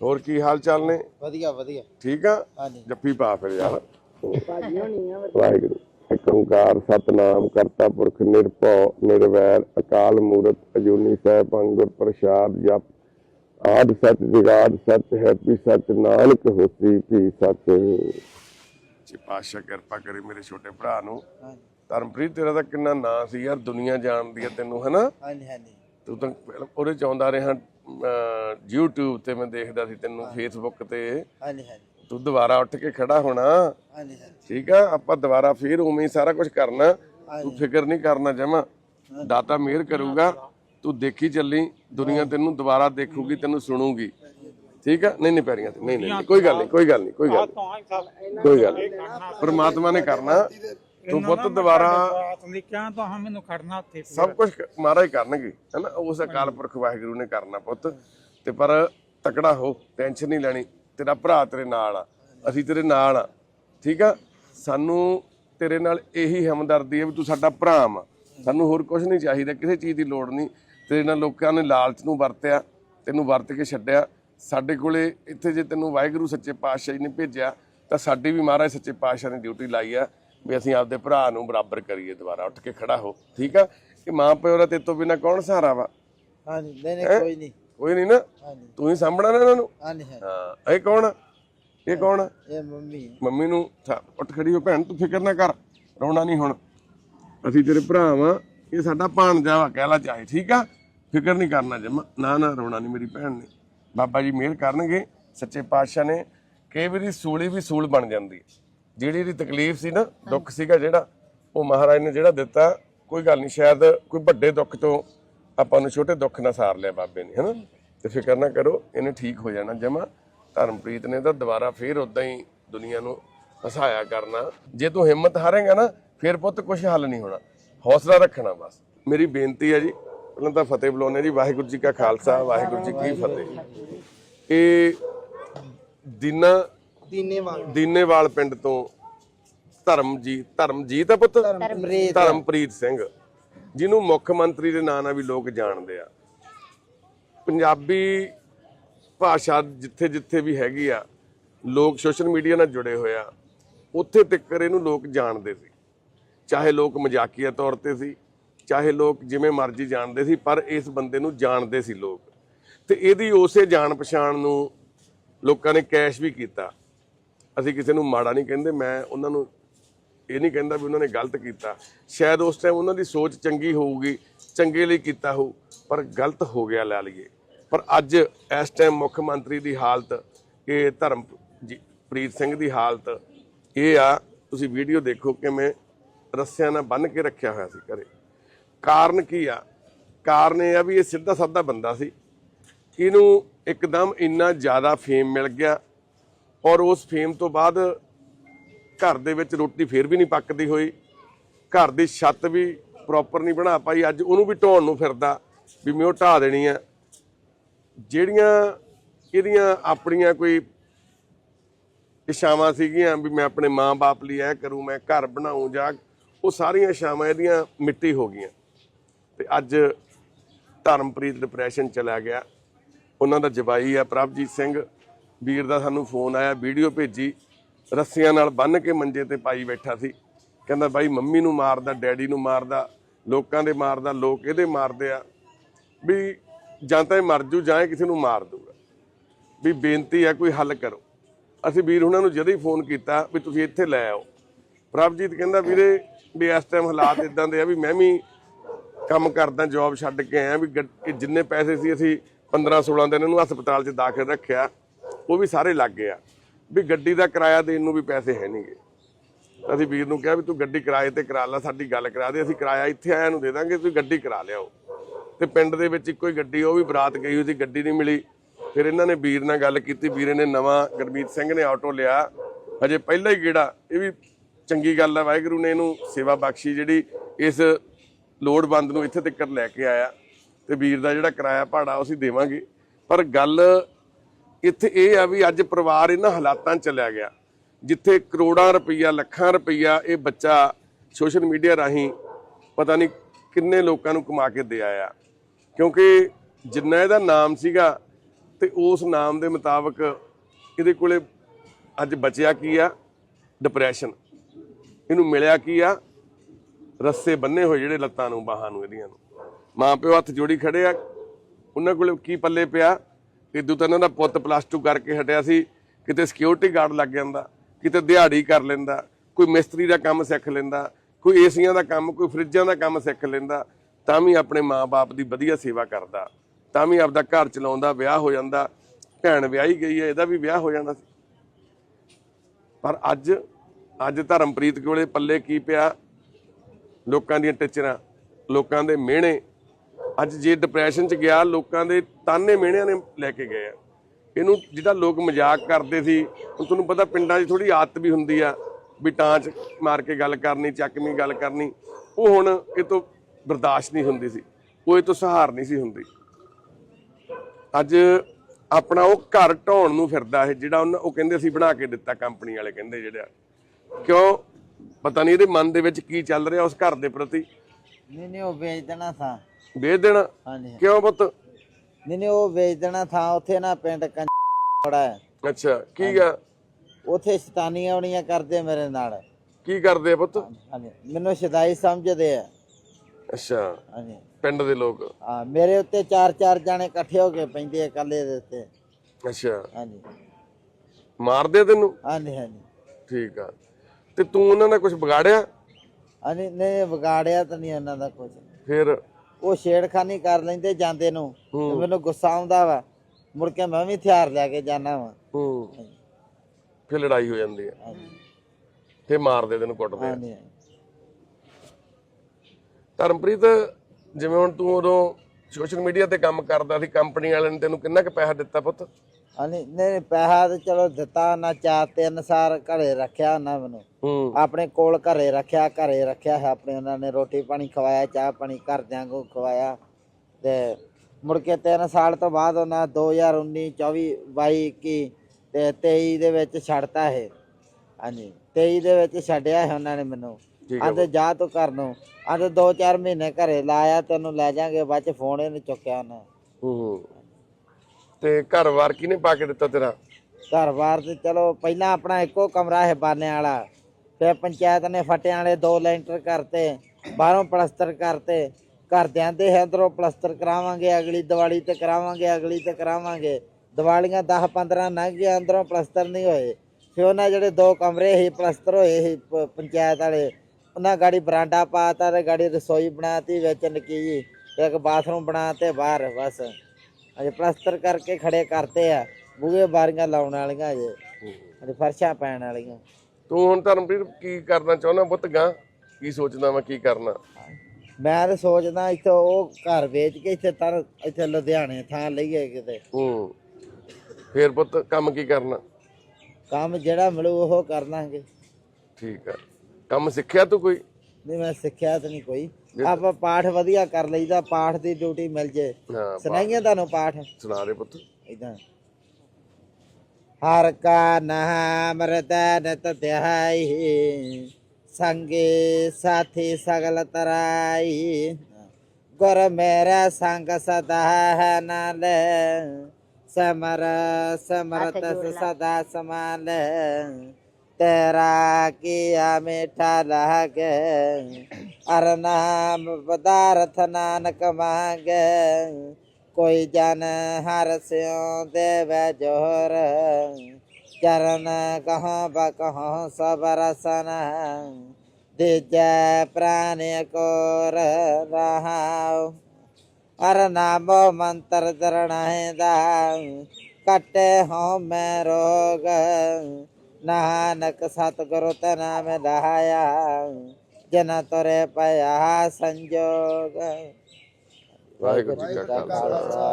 ਹੋਰ ਕੀ ਹਾਲ ਚਾਲ ਨੇ? ਵਧੀਆ ਵਧੀਆ। ਠੀਕ ਆ? ਹਾਂਜੀ। ਜੱਫੀ ਪਾ ਫਿਰ ਯਾਰ। ਵਾਹਿਗੁਰੂ। ਏਕ ਓੰਕਾਰ ਸਤਨਾਮ ਕਰਤਾ ਪੁਰਖ ਨਿਰਭਉ ਨਿਰਵੈਰ ਅਕਾਲ ਮੂਰਤ ਅਜੂਨੀ ਸਹਿਬ ਅੰਗੁਰ ਪ੍ਰਸਾਦ ਜਪ। ਆਦ ਸਚ ਜਗਾਦ ਸਚ ਹੈ ਵੀ ਸਚ ਨਾਨਕ ਹੋਸੀ ਵੀ ਸਚ। ਜੀ ਪਾਸ਼ਾ ਕਿਰਪਾ ਕਰੇ ਮੇਰੇ ਛੋਟੇ ਭਰਾ ਨੂੰ। ਹਾਂਜੀ। ਧਰਮਪ੍ਰੀਤ ਤੇਰਾ ਤਾਂ ਕਿੰਨਾ ਨਾਂ ਸੀ ਯਾਰ ਦੁਨੀਆ ਜਾਣਦੀ ਹੈ ਤੈਨੂੰ ਹਨਾ? ਹਾਂਜੀ ਹਾਂਜੀ। ਤੂੰ ਤਾਂ ਉਹਦੇ ਚ ਆਉਂਦਾ ਰਿਹਾ YouTube ਤੇ ਮੈਂ ਦੇਖਦਾ ਸੀ ਤੈਨੂੰ Facebook ਤੇ। ਹਾਂਜੀ ਹਾਂਜੀ। ਤੂੰ ਦੁਬਾਰਾ ਉੱਠ ਕੇ ਖੜਾ ਹੋਣਾ। ਹਾਂਜੀ ਹਾਂਜੀ। ਠੀਕ ਆ ਆਪਾਂ ਦੁਬਾਰਾ ਫੇਰ ਉਵੇਂ ਹੀ ਸਾਰਾ ਕੁਝ ਕਰਨਾ। ਤੂੰ ਫਿਕਰ ਨਹੀਂ ਕਰਨਾ ਜਮਾ। ਦਾਤਾ ਮਿਹਰ ਕਰੂਗਾ। ਤੂੰ ਦੇਖੀ ਚੱਲੀ ਦੁਨੀਆ ਤੈਨੂੰ ਦੁਬਾਰਾ ਦੇਖੂਗੀ ਤੈਨੂੰ ਸੁਣੂਗੀ। ਠੀਕ ਆ? ਨਹੀਂ ਨਹੀਂ ਪੈਰੀਆਂ ਤੇ। ਨਹੀਂ ਨਹੀਂ ਕੋਈ ਗੱਲ ਨਹੀਂ ਕੋਈ ਗੱਲ ਨਹੀਂ ਕੋਈ ਗੱਲ ਨਹੀਂ। ਕੋਈ ਗੱਲ ਨਹੀਂ। ਪਰਮਾਤਮਾ ਨੇ ਕਰਨਾ। ਤੂੰ ਪੁੱਤ ਦੁਬਾਰਾ ਤੁਸੀਂ ਕਿਹਾ ਤਾਂ ਹਾਂ ਮੈਨੂੰ ਖੜਨਾ ਉੱਥੇ ਸਭ ਕੁਝ ਮਹਾਰਾਜ ਕਰਨਗੇ ਹੈਨਾ ਉਸ ਅਕਾਲ ਪੁਰਖ ਵਾਹਿਗੁਰੂ ਨੇ ਕਰਨਾ ਪੁੱਤ। ਤੇ ਪਰ ਤਕੜਾ ਹੋ ਟੈਨਸ਼ਨ ਨਹੀਂ ਲੈਣੀ। ਤੇਰਾ ਭਰਾ ਤੇਰੇ ਨਾਲ ਆ। ਅਸੀਂ ਤੇਰੇ ਨਾਲ ਆ ਠੀਕ ਆ? ਸਾਨੂੰ ਤੇਰੇ ਨਾਲ ਇਹੀ ਹਮਦਰਦੀ ਹੈ ਵੀ ਤੂੰ ਸਾਡਾ ਭਰਾ ਆ ਸਾਨੂੰ ਹੋਰ ਕੁਝ ਨਹੀਂ ਚਾਹੀਦਾ ਕਿਸੇ ਚੀਜ਼ ਦੀ ਲੋੜ ਨਹੀਂ। ਤੇਰੇ ਨਾਲ ਲੋਕਾਂ ਨੇ ਲਾਲਚ ਨੂੰ ਵਰਤਿਆ ਤੈਨੂੰ ਵਰਤ ਕੇ ਛੱਡਿਆ। ਸਾਡੇ ਕੋਲੇ ਇੱਥੇ ਜੇ ਤੈਨੂੰ ਵਾਹਿਗੁਰੂ ਸੱਚੇ ਪਾਤਸ਼ਾਹ ਜੀ ਨੇ ਭੇਜਿਆ ਤਾਂ ਸਾਡੀ ਵੀ ਮਹਾਰਾਜ ਸੱਚੇ ਪਾਤਸ਼ਾਹ ਨੇ ਡਿਊਟੀ ਲਾਈ ਆ। ਵੀ ਅਸੀਂ ਆਪਦੇ ਭਰਾ ਨੂੰ ਬਰਾਬਰ ਕਰੀਏ ਦੁਬਾਰਾ ਉੱਠ ਕੇ ਖੜਾ ਹੋ ਠੀਕ ਆ? ਕਿ ਮਾਂ ਪਿਓ ਦਾ ਤੇਰੇ ਤੋਂ ਬਿਨਾ ਕੌਣ ਸਹਾਰਾ ਵਾ? ਹਾਂਜੀ ਨਹੀਂ ਨਹੀਂ ਕੋਈ ਨਹੀਂ। ਕੋਈ ਨਹੀਂ ਨਾ? ਹਾਂਜੀ। ਤੂੰ ਹੀ ਸਾਂਭਣਾ ਨਾ ਇਹਨਾਂ ਨੂੰ? ਹਾਂਜੀ ਹਾਂ ਇਹ ਕੌਣ? ਇਹ ਕੌਣ? ਇਹ ਮੰਮੀ। ਮੰਮੀ ਨੂੰ ਉੱਠ ਖੜੀ ਹੋ ਭੈਣ ਤੂੰ ਫਿਕਰ ਨਾ ਕਰ ਰੋਣਾ ਨਹੀਂ ਹੁਣ। ਅਸੀਂ ਤੇਰੇ ਭਰਾ ਵਾਂ ਇਹ ਸਾਡਾ ਭਾਣਜਾ ਵਾ ਕਹਿ ਲਾ ਚਾਹੇ ਠੀਕ ਆ? ਫਿਕਰ ਨਹੀਂ ਕਰਨਾ ਜਮਾ। ਨਾ ਨਾ ਰੋਣਾ ਨਹੀਂ ਮੇਰੀ ਭੈਣ ਨੇ। ਬਾਬਾ ਜੀ ਮਿਹਰ ਕਰਨਗੇ ਸੱਚੇ ਪਾਤਸ਼ਾਹ ਨੇ ਕਈ ਵਾਰੀ ਸੂਲੀ ਵੀ ਸੂਲ ਬਣ ਜਾਂਦੀ ਹੈ। ਜਿਹੜੀ ਇਹਦੀ ਤਕਲੀਫ ਸੀ ਨਾ ਦੁੱਖ ਸੀਗਾ ਜਿਹੜਾ ਉਹ ਮਹਾਰਾਜ ਨੇ ਜਿਹੜਾ ਦਿੱਤਾ ਕੋਈ ਗੱਲ ਨਹੀਂ ਸ਼ਾਇਦ ਕੋਈ ਵੱਡੇ ਦੁੱਖ ਤੋਂ ਆਪਾਂ ਨੂੰ ਛੋਟੇ ਦੁੱਖ ਨਾਲ ਸਾਰ ਲਿਆ ਬਾਬੇ ਨੇ ਹਨਾ? ਤੇ ਫਿਕਰ ਨਾ ਕਰੋ ਇਹਨੇ ਠੀਕ ਹੋ ਜਾਣਾ ਜਮਾ। ਧਰਮਪ੍ਰੀਤ ਨੇ ਤਾਂ ਦੁਬਾਰਾ ਫੇਰ ਉਦਾਂ ਹੀ ਦੁਨੀਆ ਨੂੰ ਹਸਾਇਆ ਕਰਨਾ। ਜੇ ਤੂੰ ਹਿੰਮਤ ਹਾਰੇਗਾ ਨਾ ਫਿਰ ਪੁੱਤ ਕੁਝ ਹੱਲ ਨਹੀਂ ਹੋਣਾ। ਹੌਸਲਾ ਰੱਖਣਾ ਬਸ। ਮੇਰੀ ਬੇਨਤੀ ਹੈ ਜੀ ਪਹਿਲਾਂ ਤਾਂ ਫਤਿਹ ਬੁਲਾਉਣੇ ਜੀ ਵਾਹਿਗੁਰੂ ਜੀ ਕਾ ਖਾਲਸਾ ਵਾਹਿਗੁਰੂ ਜੀ ਕੀ ਫਤਿਹ। ਇਹ ਦੀਨਾ ਦੀਨੇਵਾਲ ਦੀਨੇਵਾਲ ਪਿੰਡ ਤੋਂ ਧਰਮਜੀਤ ਧਰਮਜੀਤ ਆ ਪੁੱਤ? ਧਰਮਪ੍ਰੀਤ। ਧਰਮਪ੍ਰੀਤ ਸਿੰਘ। ਜਿਹਨੂੰ ਮੁੱਖ ਮੰਤਰੀ ਦੇ ਨਾਂ ਨਾਲ ਵੀ ਲੋਕ ਜਾਣਦੇ ਆ। ਪੰਜਾਬੀ ਭਾਸ਼ਾ ਜਿੱਥੇ ਜਿੱਥੇ ਵੀ ਹੈਗੀ ਆ ਲੋਕ ਸੋਸ਼ਲ ਮੀਡੀਆ ਨਾਲ ਜੁੜੇ ਹੋਏ ਆ ਉੱਥੇ ਤੱਕ ਇਹਨੂੰ ਲੋਕ ਜਾਣਦੇ ਸੀ। ਚਾਹੇ ਲੋਕ ਮਜ਼ਾਕੀਆ ਤੌਰ ਤੇ ਸੀ ਚਾਹੇ ਲੋਕ ਜਿਵੇਂ ਮਰਜ਼ੀ ਜਾਣਦੇ ਸੀ ਪਰ ਇਸ ਬੰਦੇ ਨੂੰ ਜਾਣਦੇ ਸੀ ਲੋਕ। ਤੇ ਇਹਦੀ ਉਸੇ ਜਾਣ ਪਛਾਣ ਨੂੰ ਲੋਕਾਂ ਨੇ ਕੈਸ਼ ਵੀ ਕੀਤਾ। ਅਸੀਂ ਕਿਸੇ ਨੂੰ ਮਾੜਾ ਨਹੀਂ ਕਹਿੰਦੇ, ਮੈਂ ਉਹਨਾਂ ਨੂੰ ਇਹ ਨਹੀਂ ਕਹਿੰਦਾ ਵੀ ਉਹਨਾਂ ਨੇ ਗਲਤ ਕੀਤਾ। ਸ਼ਾਇਦ ਉਸ ਟਾਈਮ ਉਹਨਾਂ ਦੀ ਸੋਚ ਚੰਗੀ ਹੋਊਗੀ, ਚੰਗੇ ਲਈ ਕੀਤਾ ਹੋਊ, ਪਰ ਗਲਤ ਹੋ ਗਿਆ ਲੈ ਲਈਏ। ਪਰ ਅੱਜ ਇਸ ਟਾਈਮ ਮੁੱਖ ਮੰਤਰੀ ਦੀ ਹਾਲਤ ਇਹ ਧਰਮ ਜੀ, ਪ੍ਰੀਤ ਸਿੰਘ ਦੀ ਹਾਲਤ ਇਹ ਆ, ਤੁਸੀਂ ਵੀਡੀਓ ਦੇਖੋ ਕਿਵੇਂ ਰੱਸਿਆਂ ਨਾਲ ਬੰਨ ਕੇ ਰੱਖਿਆ ਹੋਇਆ ਸੀ ਘਰੇ। ਕਾਰਨ ਕੀ ਆ? ਕਾਰਨ ਇਹ ਆ ਵੀ ਇਹ ਸਿੱਧਾ ਸਾਦਾ ਬੰਦਾ ਸੀ। ਇਹਨੂੰ ਇੱਕਦਮ ਇੰਨਾ ਜ਼ਿਆਦਾ ਫੇਮ ਮਿਲ ਗਿਆ ਔਰ ਉਸ ਫੇਮ ਤੋਂ ਬਾਅਦ ਘਰ ਦੇ ਵਿੱਚ ਰੋਟੀ ਫੇਰ ਵੀ ਨਹੀਂ ਪੱਕਦੀ ਹੋਈ। ਘਰ ਦੀ ਛੱਤ ਵੀ ਪ੍ਰੋਪਰ ਨਹੀਂ ਬਣਾ ਪਾਈ। ਅੱਜ ਉਹਨੂੰ ਵੀ ਢਾਉਣ ਨੂੰ ਫਿਰਦਾ ਵੀ ਮੈਂ ਉਹ ਢਾ ਦੇਣੀ ਆ। ਜਿਹੜੀਆਂ ਇਹਦੀਆਂ ਆਪਣੀਆਂ ਕੋਈ ਇਸ਼ਾਵਾਂ ਸੀਗੀਆਂ ਵੀ ਮੈਂ ਆਪਣੇ ਮਾਂ-ਬਾਪ ਲਈ ਇਹ ਕਰੂੰ, ਮੈਂ ਘਰ ਬਣਾਉਂ ਜਾਂ ਉਹ ਸਾਰੀਆਂ ਇਸ਼ਾਵਾਂ ਇਹਦੀਆਂ ਮਿੱਟੀ ਹੋ ਗਈਆਂ। ਤੇ ਅੱਜ ਧਰਮਪ੍ਰੀਤ ਡਿਪਰੈਸ਼ਨ ਚਲਾ ਗਿਆ। ਉਹਨਾਂ ਦਾ ਜਵਾਈ ਆ ਪ੍ਰਭਜੀਤ ਸਿੰਘ। ਵੀਰ ਦਾ ਸਾਨੂੰ ਫੋਨ ਆਇਆ, ਵੀਡੀਓ ਭੇਜੀ, ਰੱਸੀਆਂ ਨਾਲ ਬੰਨ ਕੇ ਮੰਜੇ ਤੇ ਪਾਈ ਬੈਠਾ ਸੀ। ਕਹਿੰਦਾ, ਬਾਈ, ਮੰਮੀ ਨੂੰ ਮਾਰਦਾ, ਡੈਡੀ ਨੂੰ ਮਾਰਦਾ, ਲੋਕਾਂ ਦੇ ਮਾਰਦਾ, ਲੋਕ ਇਹਦੇ ਮਾਰਦੇ ਆ। ਵੀ ਜਾਂ ਤਾਂ ਇਹ ਮਰ ਜੂ ਜਾਂ ਇਹ ਕਿਸੇ ਨੂੰ ਮਾਰ ਦੂਗਾ ਵੀ ਬੇਨਤੀ ਆ, ਕੋਈ ਹੱਲ ਕਰੋ। ਅਸੀਂ ਵੀਰ ਉਹਨਾਂ ਨੂੰ ਜਦੋਂ ਹੀ ਫੋਨ ਕੀਤਾ ਵੀ ਤੁਸੀਂ ਇੱਥੇ ਲੈ ਆਓ। ਪ੍ਰਭਜੀਤ ਕਹਿੰਦਾ, ਵੀਰੇ, ਵੀ ਇਸ ਟਾਈਮ ਹਾਲਾਤ ਇਦਾਂ ਦੇ ਆ ਵੀ ਮੈਂ ਵੀ ਕੰਮ ਕਰਦਾ ਜੌਬ ਛੱਡ ਕੇ ਆਇਆ ਵੀ ਗੱਡ- ਜਿੰਨੇ ਪੈਸੇ ਸੀ ਅਸੀਂ 15 16 ਦਿਨ ਇਹਨੂੰ ਹਸਪਤਾਲ 'ਚ ਦਾਖਲ ਰੱਖਿਆ। ਉਹ ਵੀ ਸਾਰੇ ਲੱਗ ਗਏ ਆ। ਵੀ ਗੱਡੀ ਦਾ ਕਿਰਾਇਆ ਦੇਣ ਨੂੰ ਵੀ ਪੈਸੇ ਹੈ ਨਹੀਂਗੇ ਅਸੀਂ ਵੀਰ ਨੂੰ ਕਿਹਾ ਵੀ ਤੂੰ ਗੱਡੀ ਕਿਰਾਏ ਤੇ ਕਰਾ ਲੈ, ਸਾਡੀ ਗੱਲ ਕਰਾ ਦੇ, ਅਸੀਂ ਕਿਰਾਇਆ ਇੱਥੇ ਆਇਆ ਨੂੰ ਦੇ ਦਾਂਗੇ, ਤੁਸੀਂ ਗੱਡੀ ਕਰਾ ਲਿਆਓ। ਤੇ ਪਿੰਡ ਦੇ ਵਿੱਚ ਇੱਕੋ ਹੀ ਗੱਡੀ, ਉਹ ਵੀ ਬਰਾਤ ਗਈ ਹੋਈ ਸੀ, ਗੱਡੀ ਨਹੀਂ ਮਿਲੀ। ਫਿਰ ਇਹਨਾਂ ਨੇ ਵੀਰ ਨਾਲ ਗੱਲ ਕੀਤੀ, ਵੀਰੇ ਨੇ ਨਵਾਂ ਗੁਰਮੀਤ ਸਿੰਘ ਨੇ ਆਟੋ ਲਿਆ। ਹਜੇ ਪਹਿਲਾ ਹੀ ਗੇੜਾ, ਇਹ ਵੀ ਚੰਗੀ ਗੱਲ ਹੈ ਵਾਹਿਗੁਰੂ ਨੇ ਇਹਨੂੰ ਸੇਵਾ ਬਖਸ਼ੀ ਜਿਹੜੀ ਇਸ ਲੋੜਵੰਦ ਨੂੰ ਇੱਥੇ ਤੱਕ ਲੈ ਕੇ ਆਇਆ। ਤੇ ਵੀਰ ਦਾ ਜਿਹੜਾ ਕਿਰਾਇਆ ਭਾੜਾ ਅਸੀਂ ਦੇਵਾਂਗੇ। ਪਰ ਗੱਲ ਇੱਥੇ ਇਹ ਆ ਵੀ ਅੱਜ ਪਰਿਵਾਰ ਇਹਨਾਂ ਹਾਲਾਤਾਂ 'ਚ ਚਲਿਆ ਗਿਆ, ਜਿੱਥੇ ਕਰੋੜਾਂ ਰੁਪਈਆ, ਲੱਖਾਂ ਰੁਪਈਆ ਇਹ ਬੱਚਾ ਸੋਸ਼ਲ ਮੀਡੀਆ ਰਾਹੀਂ ਪਤਾ ਨਹੀਂ ਕਿੰਨੇ ਲੋਕਾਂ ਨੂੰ ਕਮਾ ਕੇ ਦੇ ਆਇਆ। ਕਿਉਂਕਿ ਜਿੰਨਾ ਇਹਦਾ ਨਾਮ ਸੀਗਾ ਤੇ ਉਸ ਨਾਮ ਦੇ ਮੁਤਾਬਕ ਇਹਦੇ ਕੋਲੇ ਅੱਜ ਬਚਿਆ ਕੀ ਆ? ਡਿਪਰੈਸ਼ਨ ਇਹਨੂੰ ਮਿਲਿਆ ਕੀ ਆ? ਰੱਸੇ ਬੰਨੇ ਹੋਏ ਜਿਹੜੇ ਲੱਤਾਂ ਨੂੰ, ਬਾਹਾਂ ਨੂੰ, ਇਹਦੀਆਂ ਨੂੰ। ਮਾਂ ਪਿਓ ਹੱਥ ਜੋੜੀ ਖੜੇ ਆ, ਉਹਨਾਂ ਕੋਲੇ ਕੀ ਪੱਲੇ ਪਿਆ? ਇਦੋਂ ਤਾਂ ਇਹਨਾਂ ਦਾ ਪੁੱਤ ਪਲੱਸ 2 ਕਰਕੇ ਹਟਿਆ ਸੀ। ਕਿਤੇ ਸਿਕਿਉਰਿਟੀ ਗਾਰਡ ਲੱਗ ਜਾਂਦਾ, ਕਿਤੇ ਦਿਹਾੜੀ ਕਰ ਲੈਂਦਾ, ਕੋਈ ਮਿਸਤਰੀ ਦਾ ਕੰਮ ਸਿੱਖ ਲੈਂਦਾ, ਕੋਈ ਏਸੀਆਂ ਦਾ ਕੰਮ, ਕੋਈ ਫਰਿੱਜਾਂ ਦਾ ਕੰਮ ਸਿੱਖ ਲੈਂਦਾ, ਤਾਂ ਵੀ ਆਪਣੇ ਮਾਪੇ ਦੀ ਵਧੀਆ ਸੇਵਾ ਕਰਦਾ। ਤਾਂ ਵੀ ਆਪਦਾ ਘਰ ਚਲਾਉਂਦਾ, ਵਿਆਹ ਹੋ ਜਾਂਦਾ, ਭੈਣ ਵਿਆਹੀ ਗਈ ਹੈ, ਇਹਦਾ ਵੀ ਵਿਆਹ ਹੋ ਜਾਂਦਾ ਸੀ। ਪਰ ਅੱਜ ਅੱਜ ਧਰਮਪ੍ਰੀਤ ਕੋਲੇ ਪੱਲੇ ਕੀ ਪਿਆ? ਲੋਕਾਂ ਦੀਆਂ ਟਿਚਰਾਂ, ਲੋਕਾਂ ਦੇ ਮਿਹਣੇ ਅੱਜ ਜੇ ਡਿਪਰੈਸ਼ਨ ਚ ਗਿਆ, ਲੋਕਾਂ ਦੇ ਤਾਨੇ ਮਿਹਣਿਆਂ ਨੇ ਲੈ ਕੇ ਗਏ ਆ। ਇਹਨੂੰ ਜਿਹੜਾ ਲੋਕ ਮਜ਼ਾਕ ਕਰਦੇ ਸੀ, ਹੁਣ ਤੁਹਾਨੂੰ ਪਤਾ ਪਿੰਡਾਂ 'ਚ ਥੋੜੀ ਆਦਤ ਵੀ ਹੁੰਦੀ ਆ ਵੀ ਟਾਂਚ ਮਾਰ ਕੇ ਗੱਲ ਕਰਨੀ, ਚੱਕਵੀਂ ਗੱਲ ਕਰਨੀ। ਉਹ ਹੁਣ ਇਹ ਤੋਂ ਬਰਦਾਸ਼ਤ ਨਹੀਂ ਹੁੰਦੀ ਸੀ, ਉਹ ਇਹ ਤੋਂ ਸਹਾਰ ਨਹੀਂ ਸੀ ਹੁੰਦੀ। ਅੱਜ ਆਪਣਾ ਉਹ ਘਰ ਢਾਉਣ ਨੂੰ ਫਿਰਦਾ ਇਹ, ਜਿਹੜਾ ਉਹਨਾਂ, ਉਹ ਕਹਿੰਦੇ ਅਸੀਂ ਬਣਾ ਕੇ ਦਿੱਤਾ ਕੰਪਨੀ ਵਾਲੇ ਕਹਿੰਦੇ ਜਿਹੜਾ ਕਿਉਂ? ਪਤਾ ਨਹੀਂ ਇਹਦੇ ਮਨ ਦੇ ਵਿੱਚ ਕੀ ਚੱਲ ਰਿਹਾ ਉਸ ਘਰ ਦੇ ਪ੍ਰਤੀ। ਨਹੀਂ ਨਹੀਂ, ਉਹ ਵੇਚ ਦੇਣਾ ਥਾਂ ਵੇਚ ਦੇਣਾ? ਹਾਂਜੀ। ਕਿਉਂ ਪੁੱਤ? ਨਹੀਂ ਨਹੀਂ ਉਹ ਵੇਚ ਦੇਣਾ ਥਾਂ ਉੱਥੇ ਨਾ ਪਿੰਡ ਕੰਜੜਾ ਹੈ। ਅੱਛਾ ਕੀ ਗਾ ਉੱਥੇ ਸ਼ੈਤਾਨੀਆਂ ਆਉਣੀਆਂ ਕਰਦੇ ਮੇਰੇ ਨਾਲ। ਕੀ ਕਰਦੇ ਆ ਪੁੱਤ? ਹਾਂਜੀ ਮੈਨੂੰ ਸ਼ਦਾਈ ਸਮਝਦੇ ਆ। ਅੱਛਾ ਹਾਂਜੀ। ਪਿੰਡ ਦੇ ਲੋਕ। ਆ ਮੇਰੇ ਉੱਤੇ ਚਾਰ ਚਾਰ ਜਾਣੇ ਇਕੱਠੇ ਹੋ ਕੇ ਪੈਂਦੇ ਆ ਇਕੱਲੇ ਦੇ ਉੱਤੇ। ਅੱਛਾ। ਹਾਂਜੀ। ਮਾਰਦੇ ਆ ਤੈਨੂੰ? ਹਾਂਜੀ ਹਾਂਜੀ। ਠੀਕ ਆ। ਤੇ ਤੂੰ ਉਹਨਾਂ ਦਾ ਕੁਝ ਵਿਗਾੜਿਆ? ਹਾਂਜੀ ਨਹੀਂ ਵਿਗਾੜਿਆ ਤਾਂ ਨਹੀਂ ਉਹਨਾਂ ਦਾ ਕੁਝ ਫਿਰ? ਉਹ ਛੇੜਖਾਨੀ ਕਰ ਲੈਂਦੇ ਜਾਂਦੇ ਨੂੰ ਤੇ ਮੈਨੂੰ ਗੁੱਸਾ ਆਉਂਦਾ ਵਾ। ਮੁੜ ਕੇ ਮੈਂ ਵੀ ਹਥਿਆਰ ਲੈ ਕੇ ਜਾਣਾ ਵਾ। ਹੂੰ। ਫਿਰ ਲੜਾਈ ਹੋ ਜਾਂਦੀ ਹਾਂਜੀ। ਫਿਰ ਮਾਰਦੇ ਤੈਨੂੰ ਕੁੱਟਦੇ ਆ। ਹਾਂਜੀ ਧਰਮਪ੍ਰੀਤ ਜਿਵੇਂ ਹੁਣ ਤੂੰ ਉਦੋਂ ਸੋਸ਼ਲ ਮੀਡੀਆ ਤੇ ਕੰਮ ਕਰਦਾ ਸੀ ਕੰਪਨੀ ਵਾਲਿਆਂ ਨੇ ਤੈਨੂੰ ਕਿੰਨਾ ਕੁ ਪੈਸਾ ਦਿੱਤਾ ਪੁੱਤ? ਨਹੀਂ ਨਹੀਂ, ਪੈਸਾ ਤੇ ਚਲੋ ਦਿੱਤਾ ਨਾ ਚਾਰ ਤੇ ਅਨਸਾਰ ਘਰੇ ਰੱਖਿਆ ਉਹਨਾਂ ਮੈਨੂੰ। ਹੂੰ। ਆਪਣੇ ਕੋਲ ਘਰੇ ਰੱਖਿਆ ਘਰੇ ਰੱਖਿਆ ਹੈ ਆਪਣੇ ਉਹਨਾਂ ਨੇ ਰੋਟੀ ਪਾਣੀ ਖਵਾਇਆ ਚਾਹ ਪਾਣੀ ਘਰਦਿਆਂ ਕੋ ਖਵਾਇਆ। ਤੇ ਮੁੜ ਕੇ 3 ਸਾਲ ਤੋਂ ਬਾਅਦ ਉਹਨਾਂ 2019 24 22 21 ਤੇ 23 ਦੇ ਵਿੱਚ ਛੱਡਤਾ ਇਹ। ਹਾਂਜੀ 23 ਦੇ ਵਿੱਚ ਛੱਡਿਆ ਹੈ ਉਹਨਾਂ ਨੇ ਮੈਨੂੰ। ਆਂਦੇ ਜਾ ਤੂੰ ਘਰ ਨੂੰ। ਆਂਦੇ 2-4 ਮਹੀਨੇ ਘਰੇ ਲਾਇਆ ਤੈਨੂੰ ਲੈ ਜਾਾਂਗੇ ਬਾਅਦ ਚ ਫੋਨ ਹੀ ਨਹੀਂ ਚੁੱਕਿਆ ਉਹਨਾਂ। ਹੂੰ। ਤੇ ਘਰ-ਬਾਰ ਕਿਹਨੇ ਪਾ ਕੇ ਦਿੱਤਾ ਤੇਰਾ? ਘਰ-ਬਾਰ ਤੇ ਚਲੋ, ਪਹਿਲਾਂ ਆਪਣਾ ਇੱਕੋ ਕਮਰਾ ਹੈ ਬਾਨੇ ਵਾਲਾ। ਫਿਰ ਪੰਚਾਇਤ ਨੇ ਫਟਿਆਂ ਵਾਲੇ ਦੋ ਲੈਂਟਰ ਕਰਤੇ, ਬਾਹਰੋਂ ਪਲਸਤਰ ਕਰਤੇ। ਘਰਦਿਆਂ ਦੇ ਅੰਦਰੋਂ ਪਲਸਤਰ ਕਰਾਵਾਂਗੇ, ਅਗਲੀ ਦੀਵਾਲੀ ਤੇ ਕਰਾਵਾਂਗੇ, ਅਗਲੀ ਤੇ ਕਰਾਵਾਂਗੇ। ਦੀਵਾਲੀਆਂ 10 15 ਲੰਘ ਗਏ ਅੰਦਰੋਂ ਪਲਸਤਰ ਨਹੀਂ ਹੋਏ। ਫਿਰ ਉਹਨਾਂ ਜਿਹੜੇ ਦੋ ਕਮਰੇ ਸੀ, ਪਲਸਤਰ ਹੋਏ ਸੀ ਪ- ਪੰਚਾਇਤ ਵਾਲੇ, ਉਹਨਾਂ ਗਾੜੀ ਬਰਾਂਡਾ ਪਾਤਾ ਤੇ ਗਾੜੀ ਰਸੋਈ ਬਣਾਤੀ ਵਿੱਚ ਨਕੀ ਜੀ ਇੱਕ ਬਾਥਰੂਮ ਬਣਾਤੇ ਬਾਹਰ, ਬਸ। ਅਜੇ ਪਲਸਤਰ ਕਰਕੇ ਖੜੇ ਕਰਤੇ ਆ। ਬੂਹੇ ਬਾਰੀਆਂ ਲਾਉਣ ਵਾਲੀਆਂ ਅਜੇ। ਅਜੇ ਫਰਸ਼ਾਂ ਪੈਣ ਵਾਲੀਆਂ। ਤੂੰ ਹੁਣ ਧਰਮਪ੍ਰੀਤ ਕੀ ਕਰਨਾ ਚਾਹੁੰਦਾ ਪੁੱਤ ਗਾਂ? ਕੀ ਸੋਚਦਾ ਮੈਂ ਕੀ ਕਰਨਾ? ਮੈਂ ਤਾਂ ਸੋਚਦਾ ਇੱਥੇ ਉਹ ਘਰ ਵੇਚ ਕੇ ਇੱਥੇ ਤਰ ਇੱਥੇ ਲੁਧਿਆਣੇ ਥਾਂ ਲਈਏ ਕਿਤੇ। ਹੂੰ। ਫੇਰ ਪੁੱਤ ਕੰਮ ਕੀ ਕਰਨਾ? ਕੰਮ ਜਿਹੜਾ ਮਿਲੂ ਉਹ ਕਰ ਲਾਂਗੇ ਠੀਕ ਆ। ਕੰਮ ਸਿੱਖਿਆ ਤੂੰ ਕੋਈ? ਨਹੀਂ ਮੈਂ ਸਿੱਖਿਆ ਤਾਂ ਨਹੀਂ ਕੋਈ। ਆਪਾਂ ਪਾਠ ਵਧੀਆ ਕਰ ਲਈਦਾ ਪਾਠ ਦੀ ਡਿਊਟੀ ਮਿਲ ਜੇ। ਹਾਂ ਸੁਣਾਈਏ ਤੁਹਾਨੂੰ ਪਾਠ? ਸੁਣਾ ਦੇ ਪੁੱਤ। ਇਦਾਂ ਹਰ ਕਾ ਨਾਮ ਹਿਰਦੈ ਨਿਤ ਧਿਆਈ ਸੰਗੇ ਸਾਥੀ ਸਗਲ ਤਰਾਈ। ਗੁਰ ਮੇਰਾ ਸੰਗ ਸਦਾ ਹੈ ਨਾਲ ਸਮਰ ਸਮਰਤ ਸਦਾ ਸਮਾਲ ਤੇਰਾ ਕੀਆ ਮਿਠਾ ਲਾਗੇ ਅਰ ਨਾਮ ਪਦਾਰਥ ਨਾਨਕ ਮੰਗੇ। ਕੋਈ ਜਨ ਹਰ ਸਿਉ ਦੇਵੈ ਜੋਹਰ। ਚਰਨ ਕਹਾਂ ਬਕਹਾਂ ਸਭ ਰਸਨ। ਦਿਜੈ ਪ੍ਰਾਨ ਕੋਰ ਰਹਾਉ। ਅਰ ਨਾਮ ਮੰਤਰ ਦਰਣਾਏ ਦਾ ਕਟੇ ਹੋ ਮੈਂ ਰੋਗ। ਨਾਨਕ ਸਤਿਗੁਰੂ ਤੇ ਨਾਮ ਲਹਾਇਆ ਜਨ ਤੁਰੇ ਪਿਆ ਸੰਜੋਗ ਵਾਹਿਗੁਰੂ ਜੀ ਕਾ ਖਾਲਸਾ